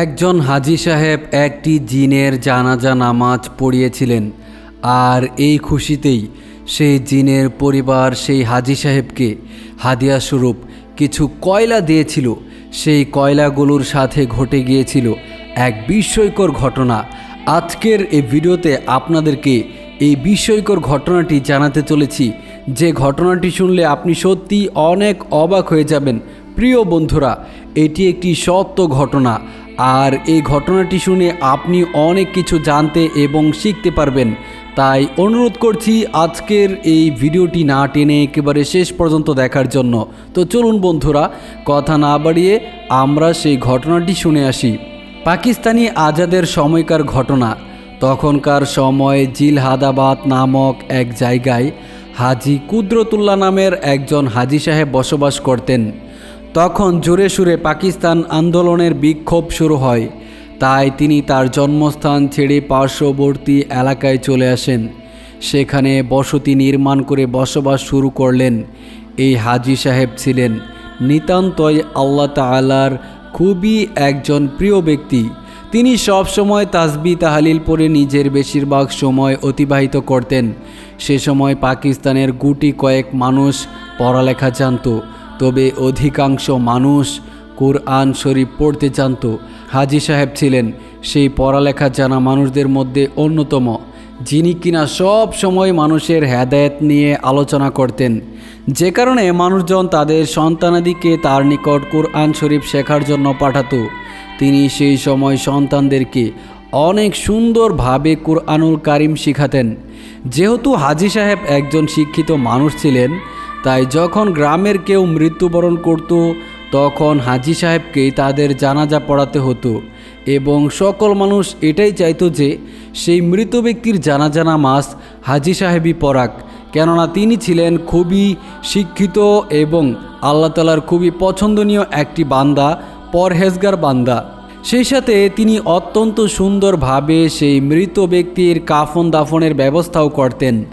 একজন হাজি সাহেব একটি জিনের জানাজা নামাজ পড়িয়েছিলেন, আর এই খুশিতেই সেই জিনের পরিবার সেই হাজি সাহেবকে হাদিয়া স্বরূপ কিছু কয়লা দিয়েছিল। সেই কয়লাগুলোর সাথে ঘটে গিয়েছিল এক বিস্ময়কর ঘটনা। আজকের এই ভিডিওতে আপনাদেরকে এই বিস্ময়কর ঘটনাটি জানাতে চলেছি। যে ঘটনাটি শুনলে আপনি সত্যি অনেক অবাক হয়ে যাবেন। প্রিয় বন্ধুরা, এটি একটি সত্য ঘটনা। আর এই ঘটনাটি শুনে আপনি অনেক কিছু জানতে এবং শিখতে পারবেন। তাই অনুরোধ করছি আজকের এই ভিডিওটি না টেনে একেবারে শেষ পর্যন্ত দেখার জন্য। তো চলুন বন্ধুরা, কথা না বাড়িয়ে আমরা সেই ঘটনাটি শুনে আসি। পাকিস্তানি আজাদের সময়কার ঘটনা। তখনকার সময় জিলহাদাবাদ নামক এক জায়গায় হাজি কুদরতুল্লাহ নামের একজন হাজি সাহেব বসবাস করতেন। তখন জোরে সুরে পাকিস্তান আন্দোলনের বিক্ষোভ শুরু হয়। তাই তিনি তার জন্মস্থান ছেড়ে পার্শ্ববর্তী এলাকায় চলে আসেন। সেখানে বসতি নির্মাণ করে বসবাস শুরু করলেন। এই হাজি সাহেব ছিলেন নিতান্তই আল্লাহ তালার খুবই একজন প্রিয় ব্যক্তি। তিনি সব সময় তাসবি তাহালিল পরে নিজের বেশিরভাগ সময় অতিবাহিত করতেন। সে সময় পাকিস্তানের গুটি কয়েক মানুষ পড়ালেখা জানত। তবে অধিকাংশ মানুষ কোরআন শরীফ পড়তে জানত। হাজি সাহেব ছিলেন সেই পড়ালেখা জানা মানুষদের মধ্যে অন্যতম, যিনি কিনা সব সময় মানুষের হেদায়েত নিয়ে আলোচনা করতেন। যে কারণে মানুষজন তাদের সন্তানাদিকে তার নিকট কোরআন শরীফ শেখার জন্য পাঠাতো। তিনি সেই সময় সন্তানদেরকে অনেক সুন্দরভাবে কোরআনুল কারিম শিখাতেন। যেহেতু হাজি সাহেব একজন শিক্ষিত মানুষ ছিলেন তাই যখন গ্রামের কেউ মৃত্যুবরণ করত, তখন হাজি সাহেবকেই তাদের জানাজা পড়াতে হতো এবং সকল মানুষ এটাই চাইতো যে, সেই মৃত ব্যক্তির জানাজা নামাজ হাজি সাহেবই পড়াক। কেননা তিনি ছিলেন খুবই শিক্ষিত এবং আল্লাহ তালার খুবই পছন্দনীয় একটি বান্দা, পরহেজগার বান্দা। সেই সাথে তিনি অত্যন্ত সুন্দরভাবে সেই মৃত ব্যক্তির কাফন দাফনের ব্যবস্থাও করতেন।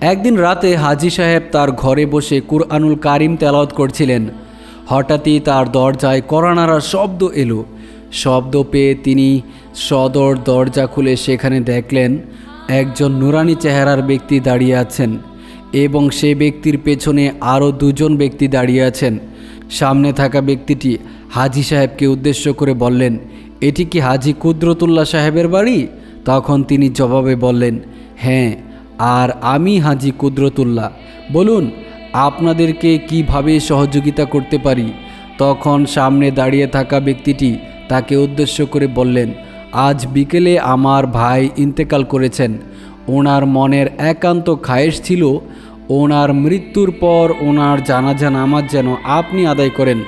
একদিন রাতে হাজি সাহেব তার ঘরে বসে কুরআনুল কারিম তেলাওয়াত করছিলেন। হঠাৎই তার দরজায় করানারা শব্দ এলো। শব্দ পেয়ে তিনি সদর দরজা খুলে সেখানে দেখলেন একজন নুরানি চেহারার ব্যক্তি দাঁড়িয়ে আছেন এবং সে ব্যক্তির পেছনে আরও দুজন ব্যক্তি দাঁড়িয়ে আছেন। সামনে থাকা ব্যক্তিটি হাজি সাহেবকে উদ্দেশ্য করে বললেন, এটি কি হাজি কুদরতুল্লাহ সাহেবের বাড়ি? তখন তিনি জবাবে বললেন হ্যাঁ। আর আমি হাজি কুদরতুল্লাহ। বলুন, আপনাদেরকে কীভাবে সহযোগিতা করতে পারি? তখন সামনে দাঁড়িয়ে থাকা ব্যক্তিটি তাকে উদ্দেশ্য করে বললেন, আজ বিকেলে আমার ভাই ইন্তেকাল করেছেন। ওনার মনের একান্ত খায়েশ ছিল। ওনার মৃত্যুর পর ওনার জানাজা নামাজ যেন আপনি আদায় করেন।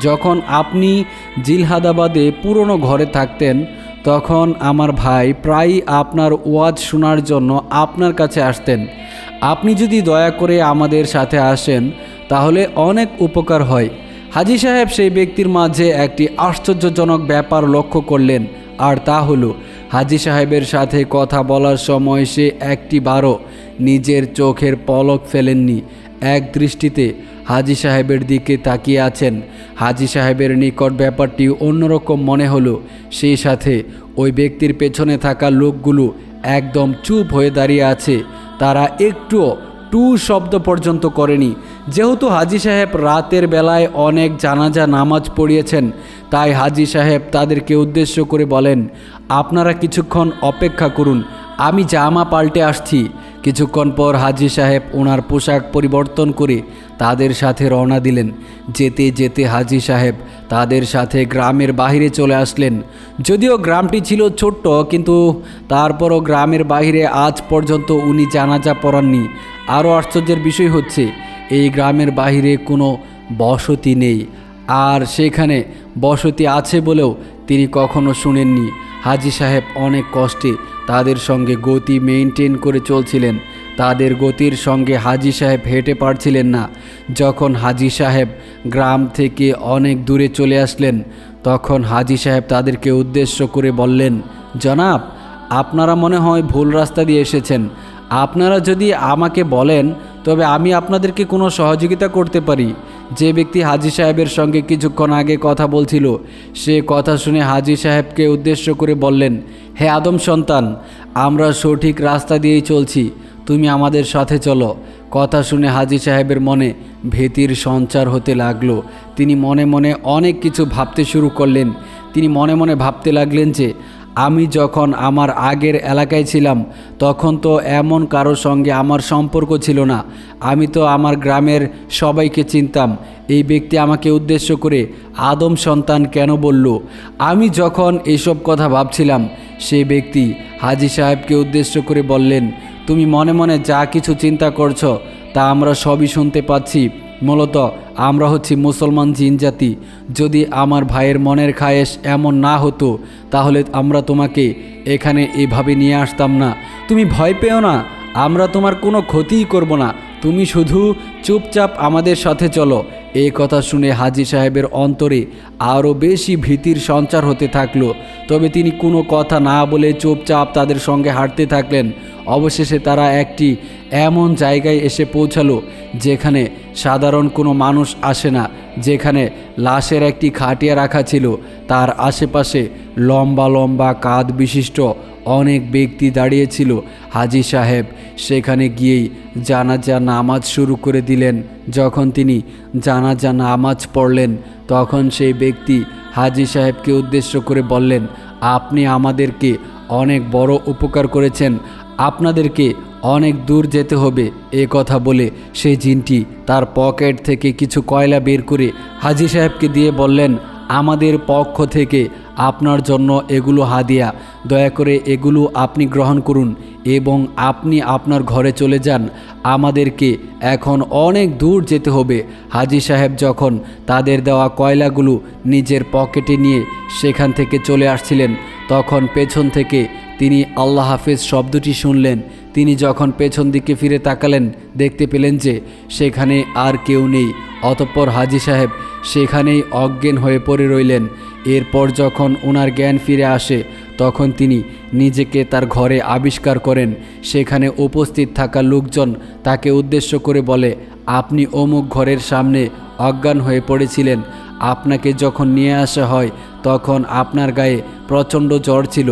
যখন আপনি জিলহাদাবাদে পুরনো ঘরে থাকতেন তখন আমার ভাই প্রায়ই আপনার ওয়াজ শোনার জন্য আপনার কাছে আসতেন। আপনি যদি দয়া করে আমাদের সাথে আসেন, তাহলে অনেক উপকার হয়। হাজি সাহেব সেই ব্যক্তির মাঝে একটি আশ্চর্যজনক ব্যাপার লক্ষ্য করলেন, আর তা হলো, হাজি সাহেবের সাথে কথা বলার সময় সে একটি বারো নিজের চোখের পলক ফেলেননি। এক দৃষ্টিতে হাজি সাহেবের দিকে তাকিয়ে আছেন। হাজি সাহেবের নিকট ব্যাপারটি অন্যরকম মনে হলো। সেই সাথে ওই ব্যক্তির পেছনে থাকা লোকগুলো একদম চুপ হয়ে দাঁড়িয়ে আছে। তারা একটুও টু শব্দ পর্যন্ত করেনি। যেহেতু হাজি সাহেব রাতের বেলায় অনেক জানাজা, নামাজ পড়িয়েছেন, তাই হাজি সাহেব তাদেরকে উদ্দেশ্য করে বলেন, আপনারা কিছুক্ষণ অপেক্ষা করুন, আমি জামা পাল্টে আসছি। কিছুক্ষণ পর হাজি সাহেব ওনার পোশাক পরিবর্তন করে তাদের সাথে রওনা দিলেন। যেতে যেতে হাজি সাহেব তাদের সাথে গ্রামের বাহিরে চলে আসলেন। যদিও গ্রামটি ছিল ছোট্ট, কিন্তু তারপরও গ্রামের বাহিরে আজ পর্যন্ত উনি জানাজা পড়াননি। আরও আশ্চর্যের বিষয় হচ্ছে, এই গ্রামের বাহিরে কোনো বসতি নেই। আর সেখানে বসতি আছে বলেও তিনি কখনো শুনেননি। হাজি সাহেব অনেক কষ্টে তাদের সঙ্গে গতি মেনটেন করে চলছিলেন। তাদের গতির সঙ্গে হাজি সাহেব হেঁটে পারছিলেন না। যখন হাজি সাহেব গ্রাম থেকে অনেক দূরে চলে আসলেন, তখন হাজি সাহেব তাদেরকে উদ্দেশ্য করে বললেন, জনাব, আপনারা মনে হয় ভুল রাস্তা দিয়ে এসেছেন। আপনারা যদি আমাকে বলেন, তবে আমি আপনাদেরকে কোনো সহযোগিতা করতে পারি। যে ব্যক্তি হাজি সাহেবের সঙ্গে কিছুক্ষণ আগে কথা বলছিল, সে কথা শুনে হাজি সাহেবকে উদ্দেশ্য করে বললেন, হে আদম সন্তান, আমরা সঠিক রাস্তা দিয়েই চলছি, তুমি আমাদের সাথে চলো। কথা শুনে হাজি সাহেবের মনে ভীতির সঞ্চার হতে লাগল। তিনি মনে মনে অনেক কিছু ভাবতে শুরু করলেন। তিনি মনে মনে ভাবতে লাগলেন যে আমি যখন আমার আগের এলাকায় ছিলাম, তখন তো এমন কারও সঙ্গে আমার সম্পর্ক ছিল না। আমি তো আমার গ্রামের সবাইকে চিনতাম। এই ব্যক্তি আমাকে উদ্দেশ্য করে আদম সন্তান কেন বলল? আমি যখন এসব কথা ভাবছিলাম সেই ব্যক্তি হাজি সাহেবকে উদ্দেশ্য করে বললেন, তুমি মনে মনে যা কিছু চিন্তা করছ, তা আমরা সবই শুনতে পাচ্ছি। মূলত আমরা হচ্ছি মুসলমান জিন জাতি। যদি আমার ভাইয়ের মনের খায়েশ এমন না হতো, তাহলে আমরা তোমাকে এখানে এভাবে নিয়ে আসতাম না। তুমি ভয় পেও না, আমরা তোমার কোনো ক্ষতিই করব না। তুমি শুধু চুপচাপ আমাদের সাথে চলো। এই কথা শুনে হাজি সাহেবের অন্তরে আরও বেশি ভীতির সঞ্চার হতে থাকল। তবে তিনি কোনো কথা না বলে চুপচাপ তাদের সঙ্গে হাঁটতে থাকলেন। অবশেষে তারা একটি এমন জায়গায় এসে পৌঁছালো, যেখানে সাধারণ কোনো মানুষ আসে না, যেখানে লাশের একটি খাটিয়া রাখা ছিল। তার আশেপাশে লম্বা লম্বা কাঁধ বিশিষ্ট অনেক ব্যক্তি দাঁড়িয়েছিল। হাজি সাহেব সেখানে গিয়েই জানাজা নামাজ শুরু করে দিলেন। যখন তিনি জানাজা নামাজ পড়লেন, তখন সেই ব্যক্তি হাজি সাহেবকে উদ্দেশ্য করে বললেন, আপনি আমাদেরকে অনেক বড় উপকার করেছেন। আপনাদেরকে অনেক দূর যেতে হবে। এ কথা বলে সেই জিনটি তার পকেট থেকে কিছু কয়লা বের করে হাজি সাহেবকে দিয়ে বললেন আমাদের পক্ষ থেকে আপনার জন্য এগুলো হাদিয়া। দয়া করে এগুলো আপনি গ্রহণ করুন এবং আপনি আপনার ঘরে চলে যান। আমাদেরকে এখন অনেক দূর যেতে হবে। হাজি সাহেব যখন তাদের দেওয়া কয়লাগুলো নিজের পকেটে নিয়ে সেখান থেকে চলে আসছিলেন, তখন পেছন থেকে তিনি আল্লাহ হাফেজ শব্দটি শুনলেন। তিনি যখন পেছন দিকে ফিরে তাকালেন, দেখতে পেলেন যে সেখানে আর কেউ নেই। অতঃপর হাজি সাহেব সেখানেই অজ্ঞান হয়ে পড়ে রইলেন। এরপর যখন ওনার জ্ঞান ফিরে আসে, তখন তিনি নিজেকে তার ঘরে আবিষ্কার করেন। সেখানে উপস্থিত থাকা লোকজন তাকে উদ্দেশ্য করে বলে, আপনি অমুক ঘরের সামনে অজ্ঞান হয়ে পড়েছিলেন। আপনাকে যখন নিয়ে আসা হয়, তখন আপনার গায়ে প্রচণ্ড জ্বর ছিল।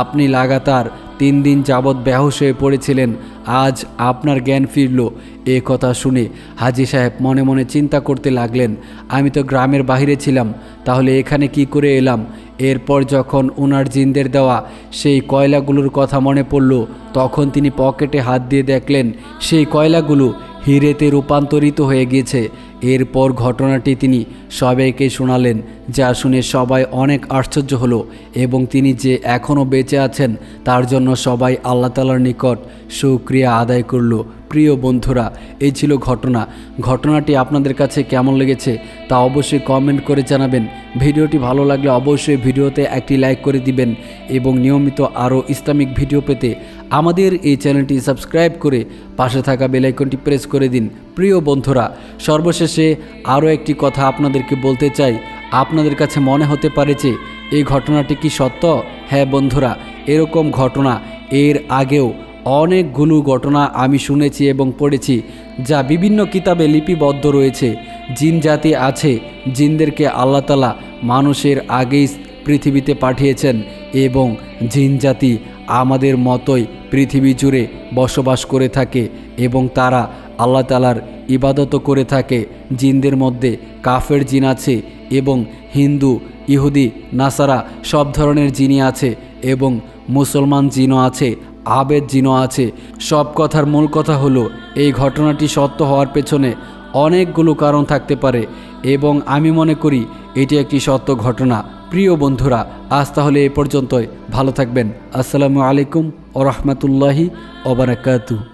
আপনি লাগাতার তিন দিন যাবৎ বেহুশ হয়ে পড়েছিলেন, আজ আপনার জ্ঞান ফিরল। এ কথা শুনে হাজি সাহেব মনে মনে চিন্তা করতে লাগলেন, আমি তো গ্রামের বাইরে ছিলাম, তাহলে এখানে কি করে এলাম? এরপর যখন ওনার জিনদের দেওয়া সেই কয়লাগুলোর কথা মনে পড়ল, তখন তিনি পকেটে হাত দিয়ে দেখলেন, সেই কয়লাগুলো হিরেতে রূপান্তরিত হয়ে গিয়েছে এরপর ঘটনাটি তিনি সবাইকে শোনালেন, যা শুনে সবাই অনেক আশ্চর্য হলো এবং তিনি যে এখনও বেঁচে আছেন, তার জন্য সবাই আল্লাহ তালার নিকট সুক্রিয়া আদায় করল। প্রিয় বন্ধুরা, এই ছিল ঘটনা। ঘটনাটি আপনাদের কাছে কেমন লেগেছে তা অবশ্যই কমেন্ট করে জানাবেন। ভিডিওটি ভালো লাগলে অবশ্যই ভিডিওতে একটি লাইক করে দিবেন এবং নিয়মিত আরও ইসলামিক ভিডিও পেতে আমাদের এই চ্যানেলটি সাবস্ক্রাইব করে পাশে থাকা বেলাইকনটি প্রেস করে দিন। প্রিয় বন্ধুরা, সর্বশেষে আরও একটি কথা আপনাদেরকে বলতে চাই। আপনাদের কাছে মনে হতে পারে যে, এই ঘটনাটি কি সত্য? হ্যাঁ বন্ধুরা, এরকম ঘটনা এর আগেও অনেকগুলো ঘটনা আমি শুনেছি এবং পড়েছি, যা বিভিন্ন কিতাবে লিপিবদ্ধ রয়েছে। জিন জাতি আছে, জিনদেরকে আল্লাহ তালা মানুষের আগেই পৃথিবীতে পাঠিয়েছেন এবং জিন জাতি আমাদের মতোই পৃথিবী জুড়ে বসবাস করে থাকে এবং তারা আল্লাহ তালার ইবাদতও করে থাকে। জিনদের মধ্যে কাফের জিন আছে এবং হিন্দু, ইহুদি, নাসারা সব ধরনের জিনই আছে এবং মুসলমান জিনও আছে। আবেদ জিনও আছে। সব কথার মূল কথা হলো, এই ঘটনাটি সত্য হওয়ার পেছনে অনেকগুলো কারণ থাকতে পারে এবং আমি মনে করি এটি একটি সত্য ঘটনা। প্রিয় বন্ধুরা, আজ তাহলে এ পর্যন্তই। ভালো থাকবেন। আসসালামু আলাইকুম ও রহমতুল্লাহি ওবরাকাতু